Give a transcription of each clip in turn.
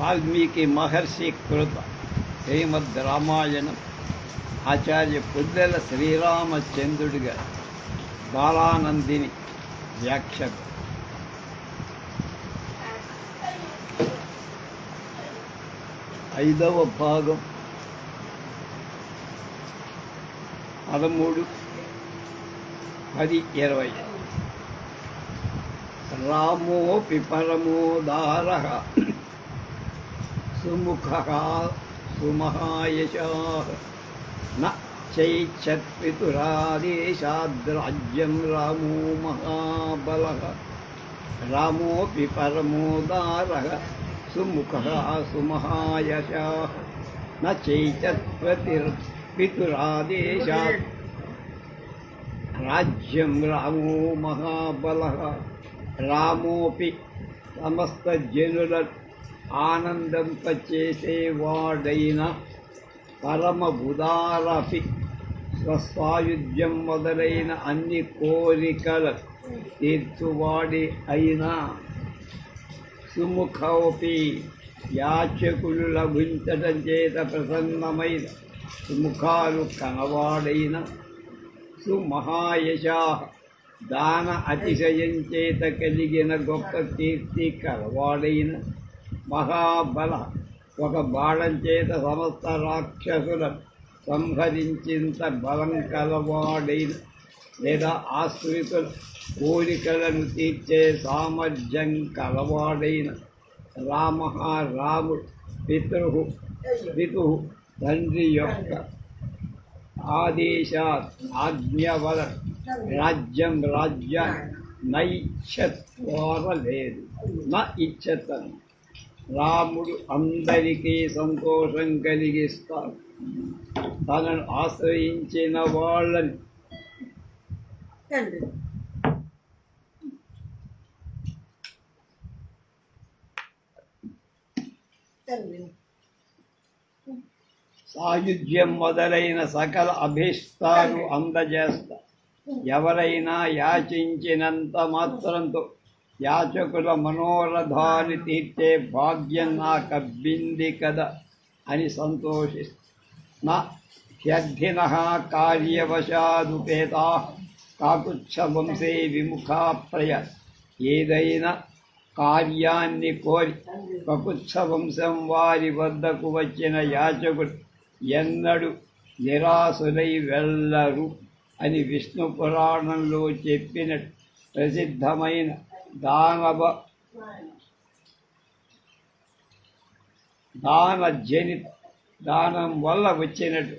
వాల్మీకి మహర్షి కృత శ్రీమద్ రామాయణం ఆచార్య పుద్దెల శ్రీరామచంద్రుడిగా బాలానందిని వ్యాఖ్య ఐదవ భాగం పదమూడు పది ఇరవై రామోపి పరమోదార సుముఖ సుమహాయశ న చైచ్చత్పితురాదేశాద్రాజ్యం రామో మహాబల రామోపి పరమోదార సుముఖ సుమహాయశ న చైచత్పతిర్ పితురాదేశాత్ రాజ్యం రామో మహాబల రామోపి సమస్త జనుల ఆనందింపచేసేవాడైన పరమ బుధారపి స్వస్వాయుధ్యం మొదలైన అన్ని కోరికల తీర్చువాడి అయినా సుముఖోపి యాచకులు లభించటం చేత ప్రసన్నమైన సుముఖాలు కనవాడైన సుమహాయశా దాన అతిశయం చేత కలిగిన గొప్ప కీర్తి కలవాడైన మహాబల. ఒక బాణం చేత సమస్త రాక్షసులను సంహరించింత బలం కలవాడైన లేదా ఆశ్రితుల కోరికలను తీర్చే సామర్థ్యం కలవాడైన రామ రాముడు పితృ పితు తండ్రి యొక్క ఆదేశ ఆజ్ఞ వల రాజ్యం రాజ్య నైచ్ఛత్వార లేదు. నా ఇచ్చతను రాముడు అందరికీ సంతోషం కలిగిస్తాడు. తనను ఆశ్రయించిన వాళ్ళని సాయుధ్యం మొదలైన సకల అభిష్టాలు అందజేస్తా. ఎవరైనా యాచించినంత మాత్రంతో యాచకుల మనోరథాన్ని తీర్చే భాగ్యం నాకబ్బింది కదా అని సంతోషిస్తా హ్యర్థిన కార్యవశాదుపేతా కాకుచ్చ వంశే విముఖాప్రయ ఏదైనా కార్యాన్ని కోరి కకుత్స వంశం వారి వద్దకు వచ్చిన యాచకుడు ఎన్నడు నిరాశులై వెళ్ళరు అని విష్ణు పురాణంలో చెప్పిన ప్రసిద్ధమైన దాన జని దానం వల్ల వచ్చినట్టు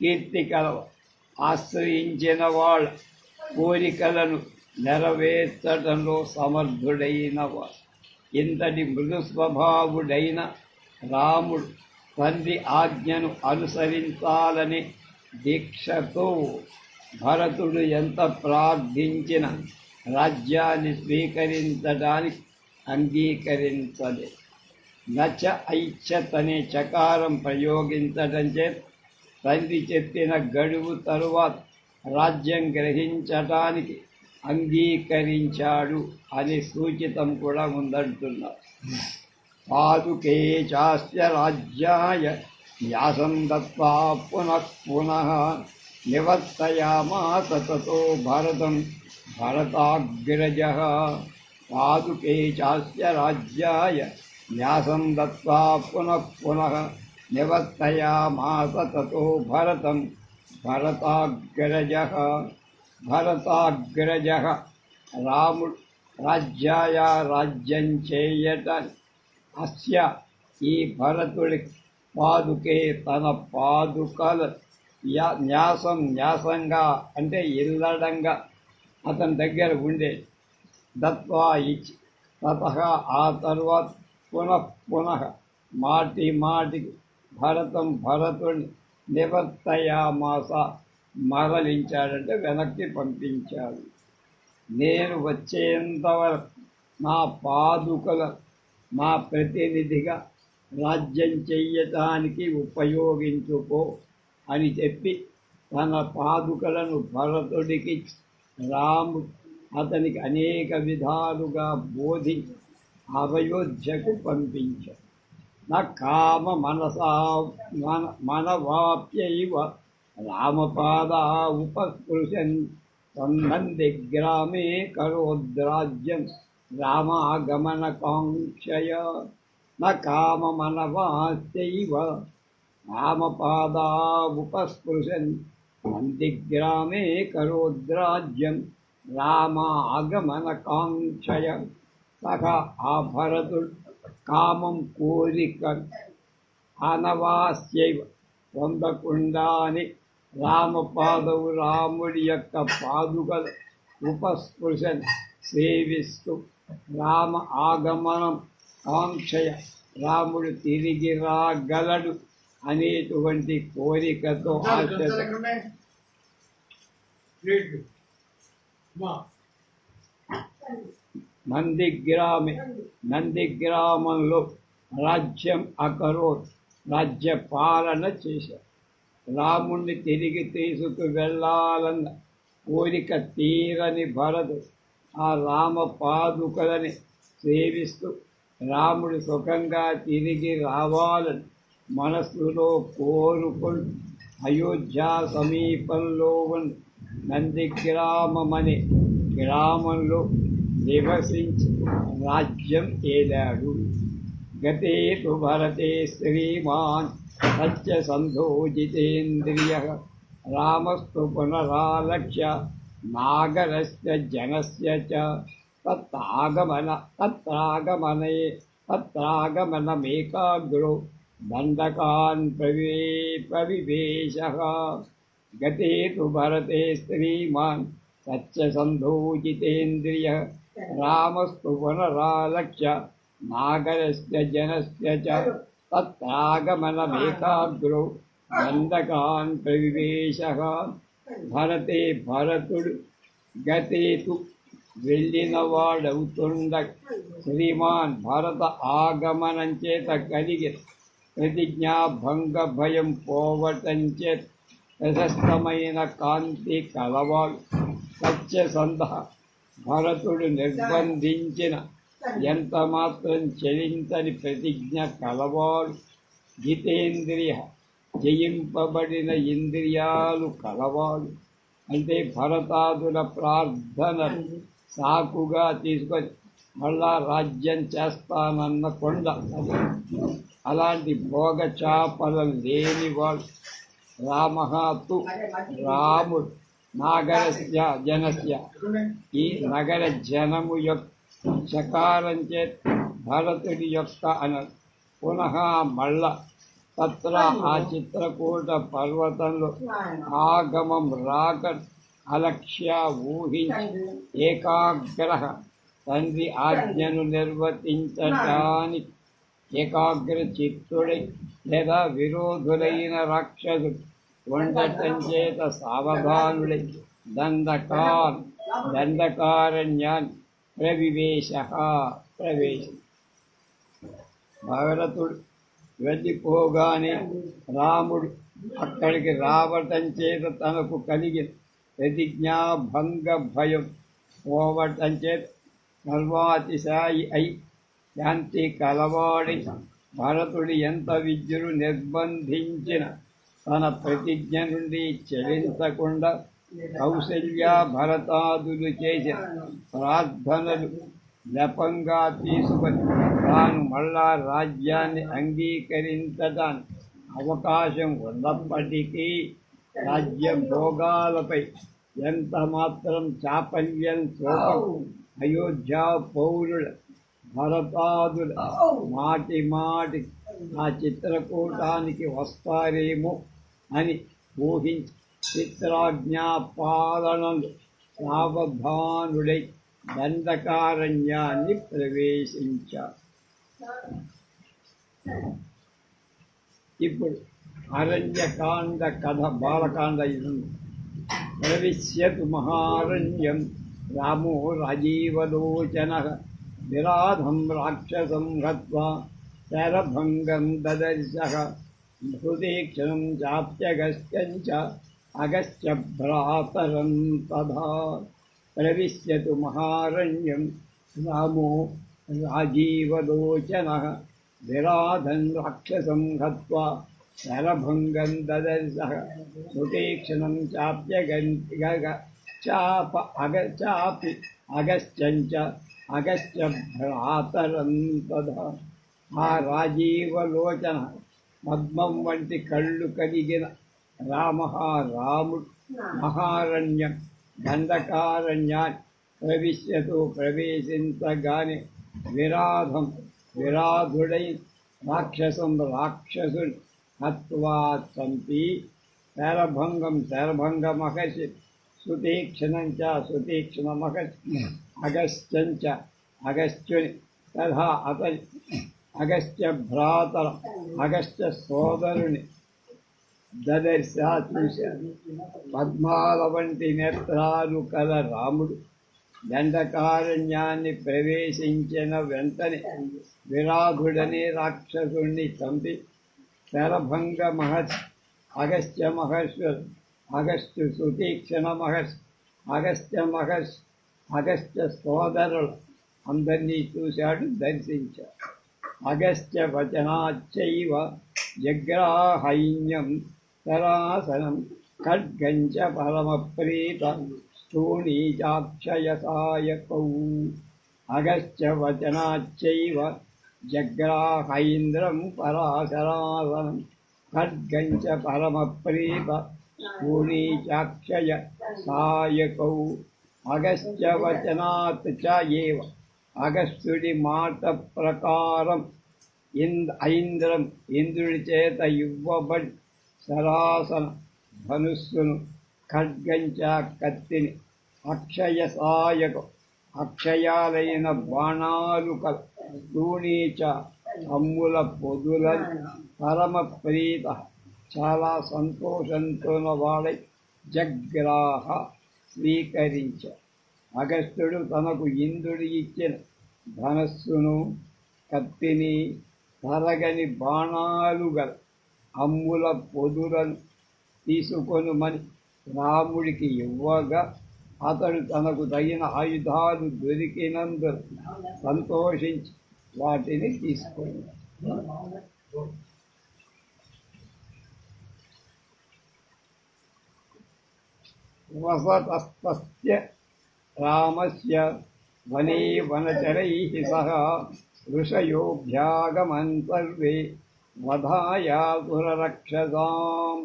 కీర్తి కలవ ఆశ్రయించిన వాళ్ళ కోరికలను నెరవేర్చడంలో సమర్థుడైన వాడు. ఇంతటి మృదు స్వభావుడైన రాముడు తండ్రి ఆజ్ఞను అనుసరించాలని దీక్షతో భరతుడు ఎంత ప్రార్థించిన రాజ్యాన్ని స్వీకరించడానికి అంగీకరించదు నచ ఐచ్ఛతనే చకారం ప్రయోగించడం చేత తండ్రి చెప్పిన గడువు తరువాత రాజ్యం గ్రహించటానికి అంగీకరించాడు అని సూచితం కూడా ఉందంటున్నారు పాదుకే చాస్య రాజ్యాయ న్యాసం దత్వా పునః పునః నివర్తయామాస తతో భరతం. భరతాగ్రజ పాదుకే చాస్య రాజ్యాయ న్యాసం దత్వా పునః పునః నివర్తయామాస తతో భరతం భరతాగ్రజ భరతాగ్రజ రాము రాజ్యాయ రాజ్యం చేయట అస్య ఈ భరతుడి పాదుకే తన పాదుకల న్యాసం న్యాసంగా అంటే ఇల్లడంగా అతని దగ్గర ఉండే దత్వా ఇచ్చి తత ఆ తర్వాత పునః పునః మాటి మాటికి భరతం భరతుడిని నివర్తయామాస మరలించాడంటే వెనక్కి పంపించాడు. నేను వచ్చేంతవరకు నా పాదుకల మా ప్రతినిధిగా రాజ్యం చెయ్యటానికి ఉపయోగించుకో అని చెప్పి తన పాదుకలను భరతుడికి రాము అతనికి అనేక విధాలుగా బోధించి అయోధ్యకు పంపించారు నా కామ మనసా మన మనవాప్యవ రామపాద ఉపస్పృశన్ తన్నంది గ్రామే కరోద్రాజ్యం రామాగమనకాంక్షయ నా కామ మనవాస్యవ రామపాదా ఉపస్పృశన్ नन्दिग्रामे करोद्राज्यं రామాగమనకాంక్షయ సహ ఆ భరతుడు కామం కోరిక అనవాస్యైవ పొందకుండా అని రామపాదవు రాముడి యొక్క పాదుకలు ఉపస్పృశన్ సేవిస్తూ రామ ఆగమనం కాంక్షయ రాముడు తిరిగి రాగలడు అనేటువంటి కోరికతో నందిగ్రామే నందిగ్రామంలో రాజ్యం అకరో రాజ్య పాలన చేశారు. రాముణ్ణి తిరిగి తీసుకు వెళ్ళాలన్న కోరిక తీరని భరతు ఆ రామ పాదుకలని సేవిస్తూ రాముడు సుఖంగా తిరిగి రావాలని మనస్సులో కోరుకొని అయోధ్య సమీపంలో ఉన్న నందిగ్రామమనే గ్రామంలో నివసించి రాజ్యం ఏలాడు. గతే తు భరతే శ్రీమాన్ సత్యసంధో జితేంద్రియ రామస్తు పునరాలక్ష్య నాగరస్య జనస్య చ తత్రాగమన తత్రాగమనే తత్రాగమనమేకాగ్రో దండకాన్ ప్రవే ప్రవివేశ గతే తు భరతే శ్రీమాన్ సత్యసంధోజితేంద్రియ రామస్తు పునరాలక్ష్య నాగరస్య జనస్య చ తత్రాగమనమేకాగ్రో దండకాన్ ప్రవివేశ భరతే భరతుడు గతేతు వెళ్ళిన వాడవుతుండ శ్రీమాన్ భరత ఆగమనం చేత కలిగి ప్రతిజ్ఞాభంగ భయం పోవటం ప్రశస్తమైన కాంతి కలవాడు సత్యసంధ భరతుడు నిర్బంధించిన ఎంత మాత్రం చెలించని ప్రతిజ్ఞ కలవాడు జితేంద్రియ జయింపబడిన ఇంద్రియాలు కలవాడు అంటే భరతాదుల ప్రార్థన సాకుగా తీసుకొని మళ్ళా రాజ్యం చేస్తానన్న కొండ అలాంటి భోగ లేని లేనివాడు రామహాతు రాముడు నాగరస్య జనస్య. ఈ నగర జనము యొక్క చకారం చే భరతుడి యొక్క అన పునః మళ్ళ తత్ర ఆ చిత్రకూట పర్వతంలో ఆగమం రాక అలక్ష్య ఊహించి ఏకాగ్రహ తండ్రి ఆజ్ఞను నిర్వర్తించడానికి ఏకాగ్ర చిత్తుడై లేదా విరోధులైన రాక్షసుడు ఉండటం చేత సావధానుడై దండకాన్ దండకారణ్యాన్ని ప్రవివేశ ప్రవేశ. భరతుడు వెళ్ళిపోగానే రాముడు అక్కడికి రావటం చేత తనకు కలిగిన ప్రతిజ్ఞాభంగ భయం పోవటం చేత సర్వాతిశాయి అయి శాంతి కలవాడి భరతుడు ఎంత విద్యులు నిర్బంధించిన తన ప్రతిజ్ఞ నుండి చెలించకుండా కౌశల్య భరతాదులు చేసిన ప్రార్థనలు జపంగా తీసుకొని తాను మళ్ళా రాజ్యాన్ని అంగీకరించడానికి అవకాశం ఉన్నప్పటికీ రాజ్య భోగాలపై ఎంత మాత్రం చాపల్యం చూపకు అయోధ్య పౌరుల భరతాదుల మాటి మాటి ఆ చిత్రకూటానికి వస్తారేమో అని ఊహించి చిత్రాజ్ఞా పాలనలు సావధానుడై దండకారణ్యాన్ని ప్రవేశించారు. ఇప్పుడు అరణ్యకాండ కథ బాలకాండ ఇది. ప్రవిశ్యతు మహారణ్యం. రామో రాజీవలోచన. విరాధం రాక్షసం హత్వా శరభంగం దదర్శ హృదీక్షణం చాప్యగస్త్యం చ అగస్త్య భ్రాతరం తథా ప్రవిశ్యతు మహారణ్యం రామో రాజీవలోచన విరాధన్ రాక్షసం హత్వా శరభంగం దదర్శः సుతీక్షణం చాప్యగన్ చాప అగ చాపి అగస్త్య అగశ్చ భ్రాతరం తదా ఆ రాజీవలోచన పద్మం వంటి కళ్ళు కలిగిన రామ రాముడు మహారణ్యం దండకారణ్యాన్ని ప్రవిశ్యతో ప్రవేశించగానే విరాధం విరాధుడై రాక్షసం రాక్షసుని హత్వా చంపి శరభంగం శరభంగ మహర్షి సుతీక్షణం చ సుతీక్షణ మహర్షి అగస్త్యంచ అగస్త్యుని తథా అతని అగస్త్య భ్రాతర అగస్త్య సోదరుని దదర్శ చూశారు పద్మాల వంటి నేత్రాలు కల రాముడు దండకారణ్యాన్ని ప్రవేశించిన వెంటనే విరాధుడనే రాక్షసుణ్ణి చంపి శరభంగ మహర్షి అగస్త్య మహర్షులు అగస్త్య సుతీక్షణ మహర్షి అగస్త్య మహర్షి అగస్త్య సోదరులు అందరినీ చూశాడు దర్శించాడు. అగస్త్య వచనాచైవ జగ్రాహైన్యం సరాసనం ఖడ్గంచ పరమప్రీత స్థూణీచాక్షయసాయకౌ అగస్త్య వచనాచైవ జగ్రాహైంద్రం పరాశరాసనం ఖడ్గంచ పరమప్రీత స్థూణీచాక్షయ సాయకౌ అగస్త్య వచనాత్ చ ఏవ అగస్త్యుడి మాట ప్రకారం ఇంద్ ఐంద్రం ఇంద్రుడి చేత ఇవ్వబడి సరాసన ధనుస్సును ఖడ్గంచా కత్తిని అక్షయ సాయక అక్షయాలైన బాణాలు కల తూణీచ అమ్ముల పొదుల పరమ ప్రీత చాలా సంతోషంతో వాడై జగ్రాహ స్వీకరించ. అగస్త్యుడు తనకు ఇంద్రుడు ఇచ్చిన ధనస్సును కత్తిని తరగని బాణాలు గల అమ్ముల పొదులను తీసుకొనుమని రాముడికి ఇవ్వగా అతడు తనకు తగిన ఆయుధాలు దొరికినందున సంతోషించి వాటిని తీసుకొని వసతస్తస్య రామస్య వనే వనచరైः సహ ఋషయోభ్యాగమన్ సర్వే వధాయాసురరక్షసాం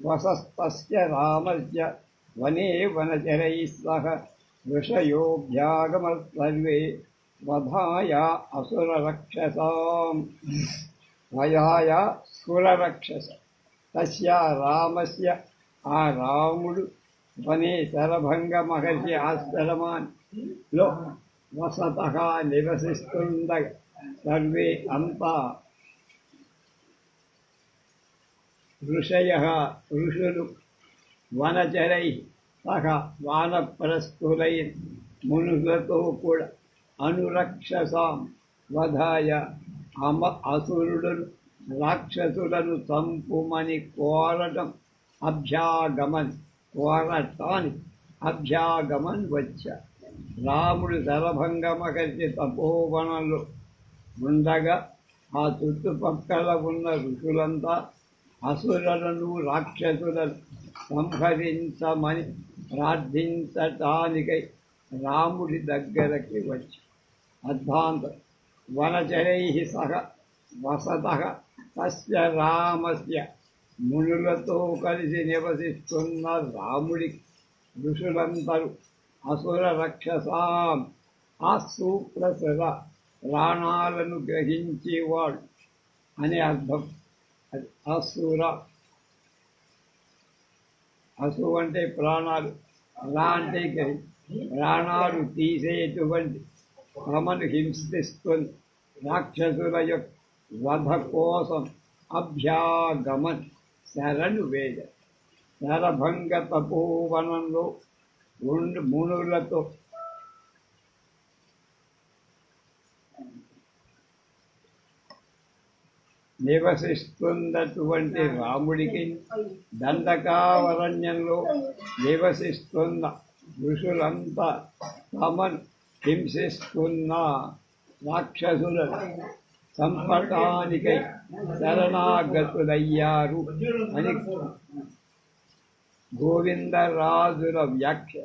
వసస్తస్య రామస్య వనే వనచరైः సహ ఋషయోభ్యాగమ సర్వే వధాయా అసురరక్షసాం వయాయ సురరక్షస తస్య రామస్య ఆ రాముడు వనే శరభంగ మహర్షి ఆశ్రమాన్లో వసత నివసిస్తుండ సర్వే అంతా ఋషయ ఋషులు వనచరై సహ వానప్రస్థులై మునులతో కూడా అనురక్షసాం వధాయ అమ అసురులను రాక్షసులను చంపుమని కోరటం అభ్యాగమన్ కోరటానికి అభ్యాగమన్ వచ్చ. రాముడు శరభంగ మహర్షి ఉండగా ఆ చుట్టుపక్కల ఉన్న ఋషులంతా అసురులను రాక్షసులను సంహరించమని ప్రార్థించటానికై రాముడి దగ్గరకి వచ్చి. అద్భాంత వనచరై సహ వసత తస్య రామస్య మునులతో కలిసి నివసిస్తున్న రాముడి ఋషులందరూ అసుర రక్షసాం ఆ సూప్రసర ప్రాణాలను గ్రహించేవాడు అనే అర్థం. అది అసుర. అసు అంటే ప్రాణాలు. రా అంటే గ్రహి ప్రాణాలు తీసేటువంటి తమను హింసిస్తుంది. రాక్షసుల యొక్క వధ కోసం అభ్యాగమన్ శరణు వేద నరభంగ తపోవనంలో రెండు మునులతో నివసిస్తున్నటువంటి రాముడికి దండకావరణ్యంలో నివసిస్తున్న ఋషులంతా తమను హింసిస్తున్న రాక్షసులను. సంపటానికై శరణాగతులయ్యారు అని గోవిందరాజుల వ్యాఖ్య.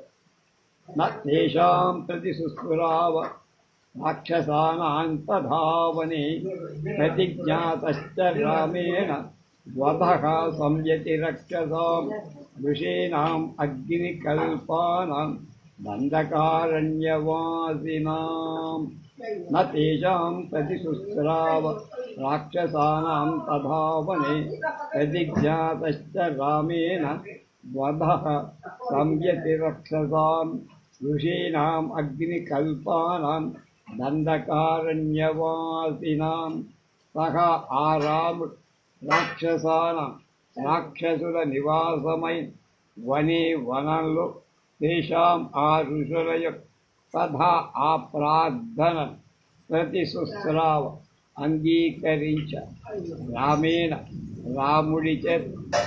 నేషాం ప్రతి సుస్ఫురావ రాక్షసానాంతధావనే ప్రతిజ్ఞాతశ్చ రామేణ వధః సంయతి రక్షసాం ఋషీణాం అగ్నికల్పానాం దండకారణ్యవాసినాం న తేషాం ప్రతి సుస్రావ రాక్షసానాం తధావనే ప్రతిజ్ఞాతశ్చ రామేణ వధః సంయతి రక్షసాం ఋషీణాం అగ్నికల్పానాం దండకారణ్యవాసినాం సహ ఆ రాముడు రాక్షసానం రాక్షసుల నివాసమై వనే వనంలో తేషాం ఆ ఋషుల యొక్క తథా ఆ ప్రార్థన ప్రతి శుశ్రావ అంగీకరించ. రామేణ రాముడి చేత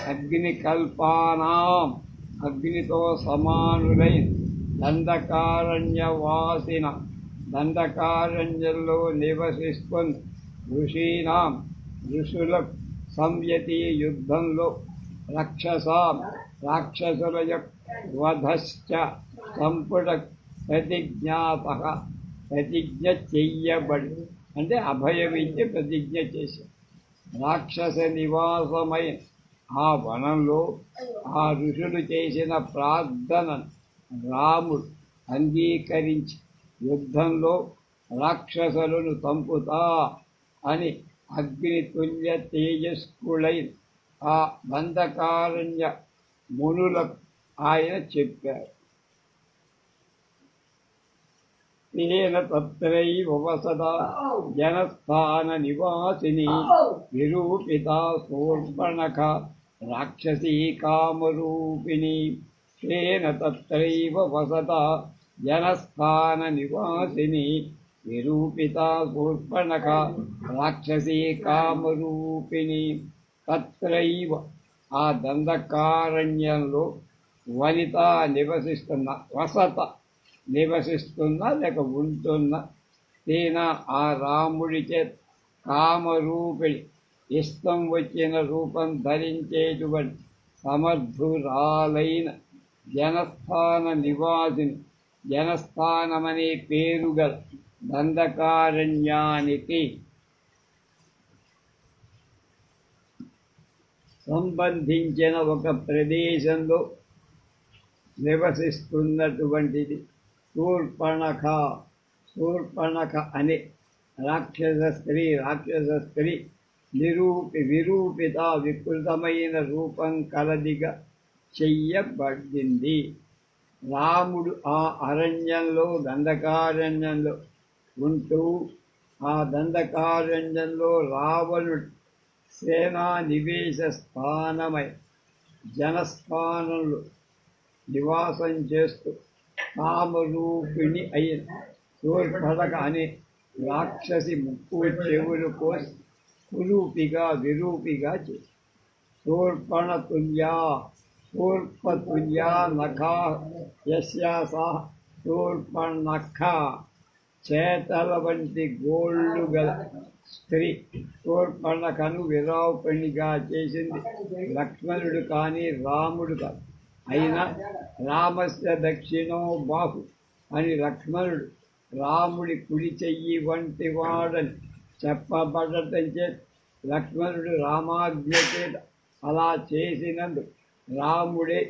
అగ్ని కల్పానాం అగ్నితో సమానులైన దండకారణ్యవాసిన దండకారణ్యంలో నివసిస్తున్న ఋషీనాం ఋషుల సంయతి యుద్ధంలో రక్షసాం రాక్షసుల యొక్క వధశ్చ సంపుట ప్రతిజ్ఞాత ప్రతిజ్ఞ చెయ్యబడి అంటే అభయమిచ్చి ప్రతిజ్ఞ చేశారు రాక్షస నివాసమైన ఆ వనంలో ఆ ఋషులు చేసిన ప్రార్థన రాముడు అంగీకరించి యుద్ధంలో రాక్షసులను చంపుతా అని అగ్నితుల్య తేజస్కులైన ఆ బంధకారణ్య మునులకు ఆయన చెప్పారు. తేన తత్రైవ వసద జనస్థాన నివాసిని విరూపిత శూర్పణఖ రాక్షసీ కామరూపిణి. తేన తత్రైవ వసత జనస్థాన నివాసిని విరూపిత శూర్పణఖ రాక్షసీ కామరూపిణి. తత్రైవ ఆ దండకారణ్యంలో వనిత నివసిస్తున్న వసత నివసిస్తున్నా లేక ఉంటున్నా. తేన ఆ రాముడి చేత కామరూపిణి. ఇష్టం వచ్చిన రూపం ధరించేటువంటి సమర్థురాలైన జనస్థాన నివాసిని. జనస్థానమనే పేరు గల దండకారణ్యానికి సంబంధించిన ఒక ప్రదేశంలో నివసిస్తున్నటువంటిది. శూర్పణఖ శూర్పణఖ అనే. రాక్షస స్త్రీ రాక్షస స్త్రీ నిరూపి విరూపిత వికృతమైన రూపం కలదిగా చెయ్యబడింది. రాముడు ఆ అరణ్యంలో దండకారణ్యంలో ఉంటూ ఆ దండకారణ్యంలో రావణుడు సేనా నివేశ స్థానమై జనస్థానంలో నివాసం చేస్తూ కామరూపిణి అయిన శూర్పణక అనే రాక్షసి ముక్కు చెవులు కోసి కురూపిగా విరూపిగా చేసి. శూర్పణ తుల్యా శూర్పతుల్యా నఖా యస్యా సా శూర్పణఖ. చేతల వంటి గోళ్ళు గల స్త్రీ శూర్పణఖను విరావుపణిగా చేసింది. లక్ష్మణుడు కానీ రాముడు కాదు. అయినా రామస్య దక్షిణో బాహు అని లక్ష్మణుడు రాముడి కుడి చెయ్యి వంటి వాడని చెప్పబడటం చేత లక్ష్మణుడు రామాజ్ఞ అలా చేసినందు రాముడే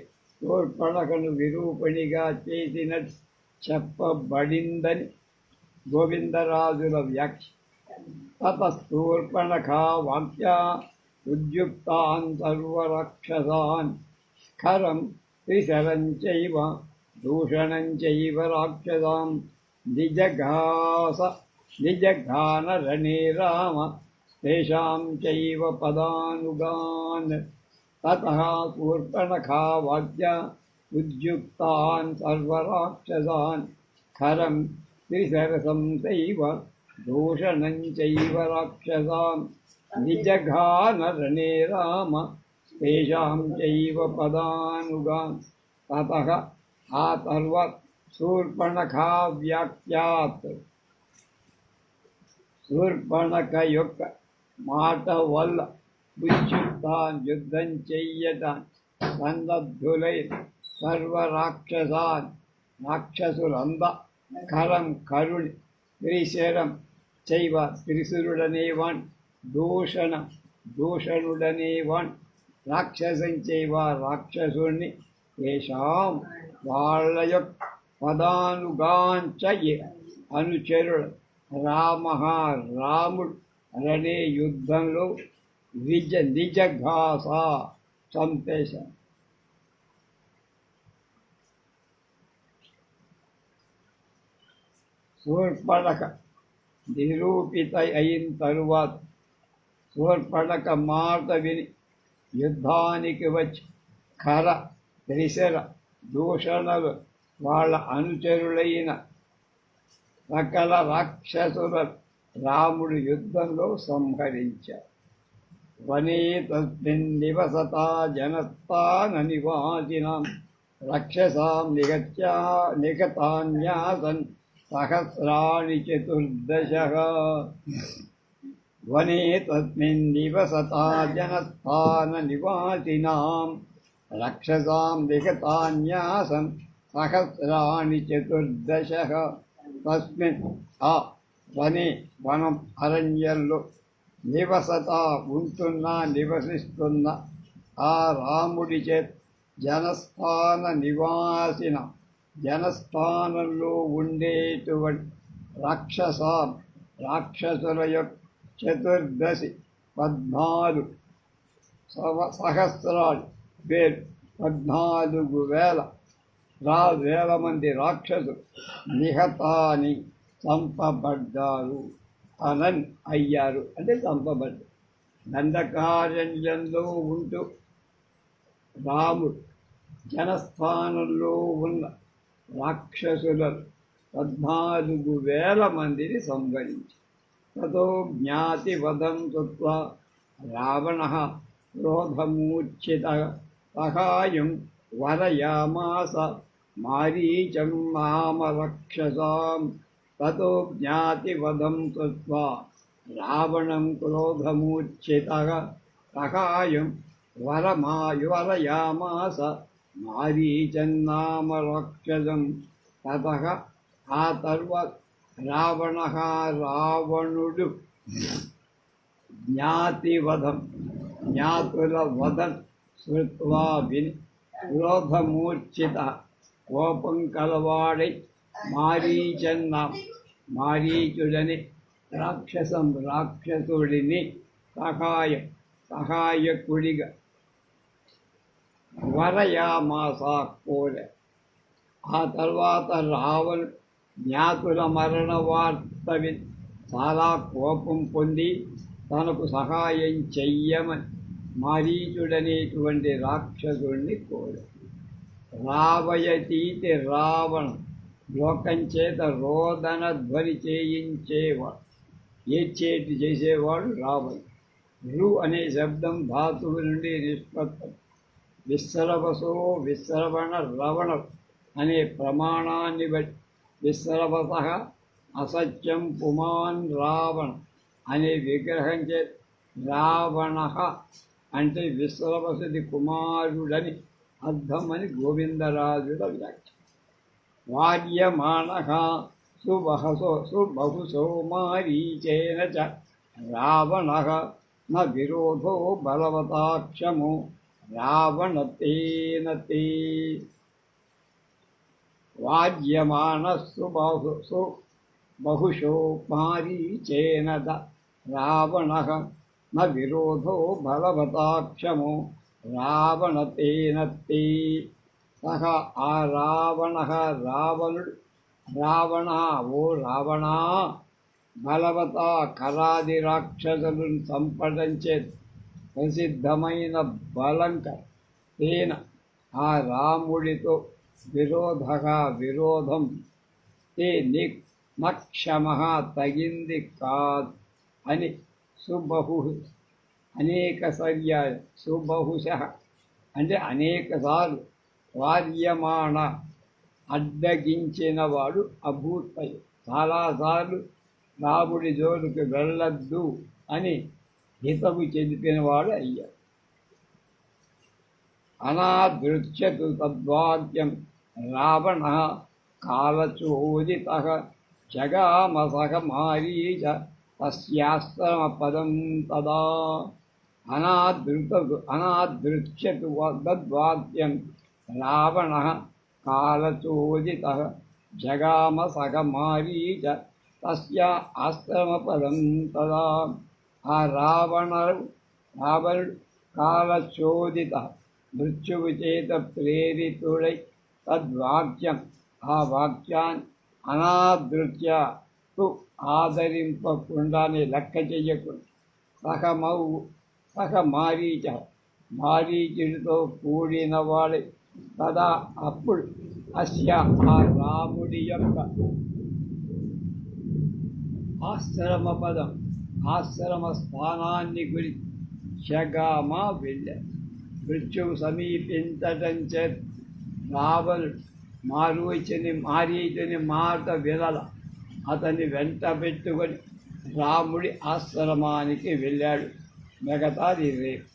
తోడ్పడకను విరూపణిగా చేసినట్టు చెప్పబడిందని గోవిందరాజుల వ్యాఖ్య. తతస్థూర్పణఖా వాక్యా ఉద్యుక్తాన్ సర్వరక్షసాన్ స్ఖరం త్రిశరం చైవ దూషణం చైవ రాక్షసాం. నిజఘాస నిజఘాన రణే రామ తేషాం చైవ పదానుగాన్. తతః శూర్పణఖా వాక్య ఉద్యుక్తాన్ సర్వరాక్షసాన్. ఖరం త్రిసరసం చైవ దూషణం చైవ రాక్షసాం. నిజఘానరణే రామ తేషాం చైవ పదానుగాన్ తతః ఆ తర్వాత శూర్పణఖా వ్యాఖ్యాత్ శూర్పణఖ యొక్క మాట వల్ల ఉచ్యుక్తాన్ యుద్ధం చెయ్యటాన్ సన్నద్ధులై సర్వరాక్షసాన్ రాక్షసులంద కరం కరుణి త్రిశరం చైవ త్రిశురుడనేవాన్. దూషణ దూషణుడనేవాణ్ రాక్షసంచైవ రాక్షసుణ్ణి ఏషాం వాళ్ళ యొక్క పదానుగాంచ అనుచరుడు రామ రాముడు అనే యుద్ధంలో నిజ నిజఘాస చంపేశాను శూర్పణక నిరూపిత అయిన తరువాత శూర్పణక మాట విని యుద్ధానికి వచ్చి ఖర త్రిశర దూషణలు వాళ్ళ అనుచరులైన సకల రాక్షసుల రాముడు యుద్ధంలో సంహరించారు. వనే తస్మిన్ నివసతా జనత్తాన నివాసినాం రక్షసాం నిగత్యా నిగతాన్యాసన్ సహస్రాణి చతుర్దశ. వనే తస్మిన్ నివసతా జనస్థాన నివాసినాం రక్షసాం విగతాన్యాసం సహస్రాణి చతుర్దశ తస్మిన్ ఆ ధ్వని వనం అరణ్యంలో నివసత ఉంటున్న నివసిస్తున్న ఆ రాముడి చే జనస్థాన నివాసిన జనస్థానంలో ఉండేటువంటి రాక్షస రాక్షసుల యొక్క చతుర్దశి పద్నాలుగు సవ సహస్రాలు పేరు పద్నాలుగు వేల రా వేల మంది రాక్షసులు నిహతాని చంపబడ్డారు అనన్ అయ్యారు అంటే చంపబడ్డారు. దండకారణ్యంలో ఉంటూ రాముడు జనస్థానంలో ఉన్న రాక్షసులను పద్నాలుగు వేల మందిని సంహరించారు తతో జ్ఞాతివదం కృత్వా రావణ క్రోధమూర్ఛిత సహాయం వరయామాస మారీచం మామరక్షసాం తతో జ్ఞాతివదం కృత్వా రావణం క్రోధమూర్ఛిత సహాయం వరమా వరయామాస మారీచన్నామ రాక్షసం తత ఆ తర్వాత రావణ రావణుడు. జ్ఞాతివధం జ్ఞాతుల వధం శృత్వా విని క్రోధమూర్ఛిత కోపం కలవాడై మారీచన్న మారీచుడని రాక్షసం రాక్షసుడిని సహాయ సహాయకుడిగా వరయామాస కోర. ఆ తర్వాత రావణుడు జ్ఞాతుల మరణ వార్త చాలా కోపం పొంది తనకు సహాయం చెయ్యమని మరీచుడనేటువంటి రాక్షసుడిని కోరు. రావయతీతి రావణ లోకం చేత రోదన ధ్వని చేయించేవాడు. ఏడ్చేటి చేసేవాడు రావణ రు అనే శబ్దం ధాతువు నుండి నిష్పత్తి. విశ్రవసో విశ్రవణ రవణ అనే ప్రమాణాన్ని బట్టి విశ్రవత అసత్యం పుమాన్ రావణ అనే విగ్రహం చే రావణ అంటే విశ్రవసది కుమారుడని అర్థమని గోవిందరాజుల వ్యాఖ్య వార్యమాణ సుబహసో సుబహుసో మారీచేన చ రావణ న విరోధో బలవతాక్షము రావణ తేన తే వాజ్యమానస్సు బహుసు బహుశో మారీచేన రావణ న విరోధో బలవతాక్షమో రావణతేన తే సహ ఆ రావణ రావణుడు రావణ ఓ రావణ బలవత కరాది రాక్షసులను చంపడం ప్రసిద్ధమైన బలంక తేన ఆ రాముడితో విరోధ విరోధం తే ని తగింది కాదు అని సుబహు అనేక సర్యాయ సుబహుశ అంటే అనేకసార్లు వార్యమాణ అడ్డగించిన వాడు చాలాసార్లు రాముడి జోలికి వెళ్ళద్దు అని హితవు చెందిపినవాడు అయ్యాడు। అనాదృశ్యతు తద్వాక్యం రావణ కాలచోదిత జగామసహ మారీచ తస్యాశ్రమపదం తదా అనాదృత అనాదృశ్యతు తద్వాక్యం రావణ కాలచోదిత జగామసహ మారీచ తస్య ఆశ్రమపదం తదా ఆ రావణుడు రావణుడు కాలచోదిత మృత్యువు చేత ప్రేరితుడై తద్వాక్యం ఆ వాక్యాన్ని అనాదృత్య ఆదరింపకుండానే లెక్క చేయకుండా సహమౌ సహ మారీచ మారీచుడితో కూడిన వాడే. కదా అప్పుడు అస్య ఆ రాముడి యొక్క ఆశ్రమ పదం ఆశ్రమ స్థానాన్ని గురి శగామా వెళ్ళారు మృత్యువు సమీపించటం చేత రావణుడు మారి ఇచ్చని మాట వినల అతన్ని వెంట పెట్టుకొని రాముడి ఆశ్రమానికి వెళ్ళాడు. మిగతాది రేపు.